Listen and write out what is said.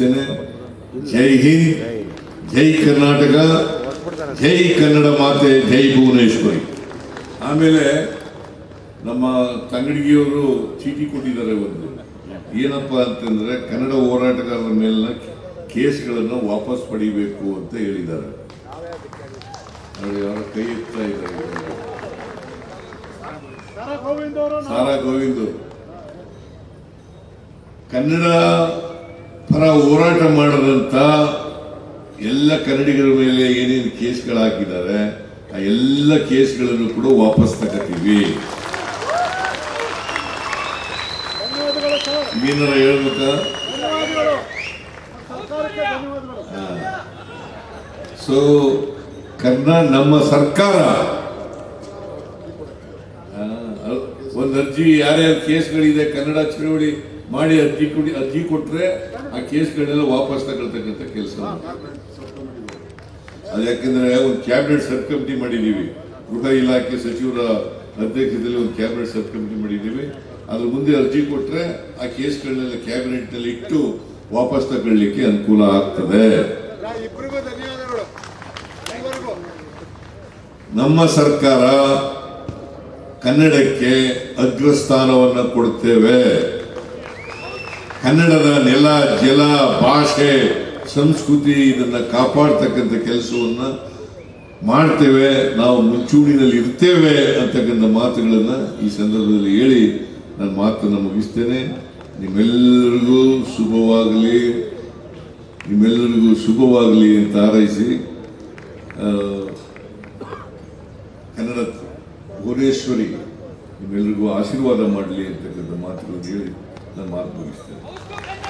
ಮುಗಿಸ್ತೇನೆ ಜೈ ಹಿಂದ್ ಜೈ ಕರ್ನಾಟಕ ಜೈ ಕನ್ನಡ ಮಾತೆ ಜೈ ಭುವನೇಶ್ವರಿ. ಆಮೇಲೆ ನಮ್ಮ ತಂಗಡಿಗೆಯವರು ಚೀಟಿ ಕೊಟ್ಟಿದ್ದಾರೆ ಒಂದು. ಏನಪ್ಪ ಅಂತಂದ್ರೆ ಕನ್ನಡ ಹೋರಾಟಗಾರರ ಮೇಲಿನ ಕೇಸ್ಗಳನ್ನು ವಾಪಸ್ ಪಡಿಬೇಕು ಅಂತ ಹೇಳಿದ್ದಾರೆ. ಅವರ ಕೈ ಎತ್ತಾ ಇದ್ದಾರೆ. ಸಾರಾ ಗೋವಿಂದ್ ಕನ್ನಡ ಪರ ಹೋರಾಟ ಮಾಡದಂತ ಎಲ್ಲ ಕನ್ನಡಿಗರ ಮೇಲೆ ಏನೇನು ಕೇಸ್ಗಳು ಹಾಕಿದ್ದಾರೆ, ಆ ಎಲ್ಲ ಕೇಸ್ಗಳನ್ನು ಕೂಡ ವಾಪಸ್ ತಗತೀವಿ. ಏನಾರ ಹೇಳ್ಬೇಕಾ? ಸೊ ಕನ್ನಡ ನಮ್ಮ ಸರ್ಕಾರ. ಒಂದು ಅರ್ಜಿ ಯಾರ್ಯಾರು ಕೇಸ್ಗಳಿದೆ, ಕನ್ನಡ ಚಳವಳಿ ಮಾಡಿ ಅರ್ಜಿ ಕೊಡಿ, ಅರ್ಜಿ ಕೊಟ್ಟರೆ ಆ ಕೇಸ್ಗಳನ್ನೆಲ್ಲ ವಾಪಸ್ ತಗೊಳ್ತಕ್ಕಂಥ ಕೆಲಸ ಅದು ಯಾಕೆಂದ್ರೆ ಒಂದು ಕ್ಯಾಬಿನೆಟ್ ಸಬ್ ಕಮಿಟಿ ಮಾಡಿದೀವಿ ಗೃಹ ಇಲಾಖೆ ಸಚಿವರ ಅಧ್ಯಕ್ಷತೆಯಲ್ಲಿ ಒಂದು ಕ್ಯಾಬಿನೆಟ್ ಸಬ್ ಕಮಿಟಿ ಮಾಡಿದೀವಿ ಅದ್ರ ಮುಂದೆ ಅರ್ಜಿ ಕೊಟ್ಟರೆ ಆ ಕೇಸ್ಗಳನ್ನೆಲ್ಲ ಕ್ಯಾಬಿನೆಟ್ನಲ್ಲಿ ಇಟ್ಟು ವಾಪಸ್ ತಗೊಳ್ಳಿಕ್ಕೆ ಅನುಕೂಲ ಆಗ್ತದೆ. ನಮ್ಮ ಸರ್ಕಾರ ಕನ್ನಡಕ್ಕೆ ಅಗ್ರಸ್ಥಾನವನ್ನು ಕೊಡ್ತೇವೆ. ಕನ್ನಡದ ನೆಲ, ಜಲ, ಭಾಷೆ, ಸಂಸ್ಕೃತಿ ಇದನ್ನ ಕಾಪಾಡ್ತಕ್ಕಂಥ ಕೆಲಸವನ್ನ ಮಾಡ್ತೇವೆ. ನಾವು ಮುಂಚೂಣಿನಲ್ಲಿ ಇರ್ತೇವೆ ಅಂತಕ್ಕಂಥ ಮಾತುಗಳನ್ನ ಈ ಸಂದರ್ಭದಲ್ಲಿ ಹೇಳಿ ನನ್ನ ಮಾತನ್ನು ಮುಗಿಸ್ತೇನೆ. ನಿಮ್ಮೆಲ್ಲರಿಗೂ ಶುಭವಾಗಲಿ. ನಿಮ್ಮೆಲ್ಲರಿಗೂ ಶುಭವಾಗಲಿ ಅಂತ ಹಾರೈಸಿ ಕನ್ನಡ ಭುವನೇಶ್ವರಿ ನಿಮ್ಮೆಲ್ಲರಿಗೂ ಆಶೀರ್ವಾದ ಮಾಡಲಿ ಅಂತಕ್ಕಂಥ ಮಾತುಗಳನ್ನು ಹೇಳಿ da bu.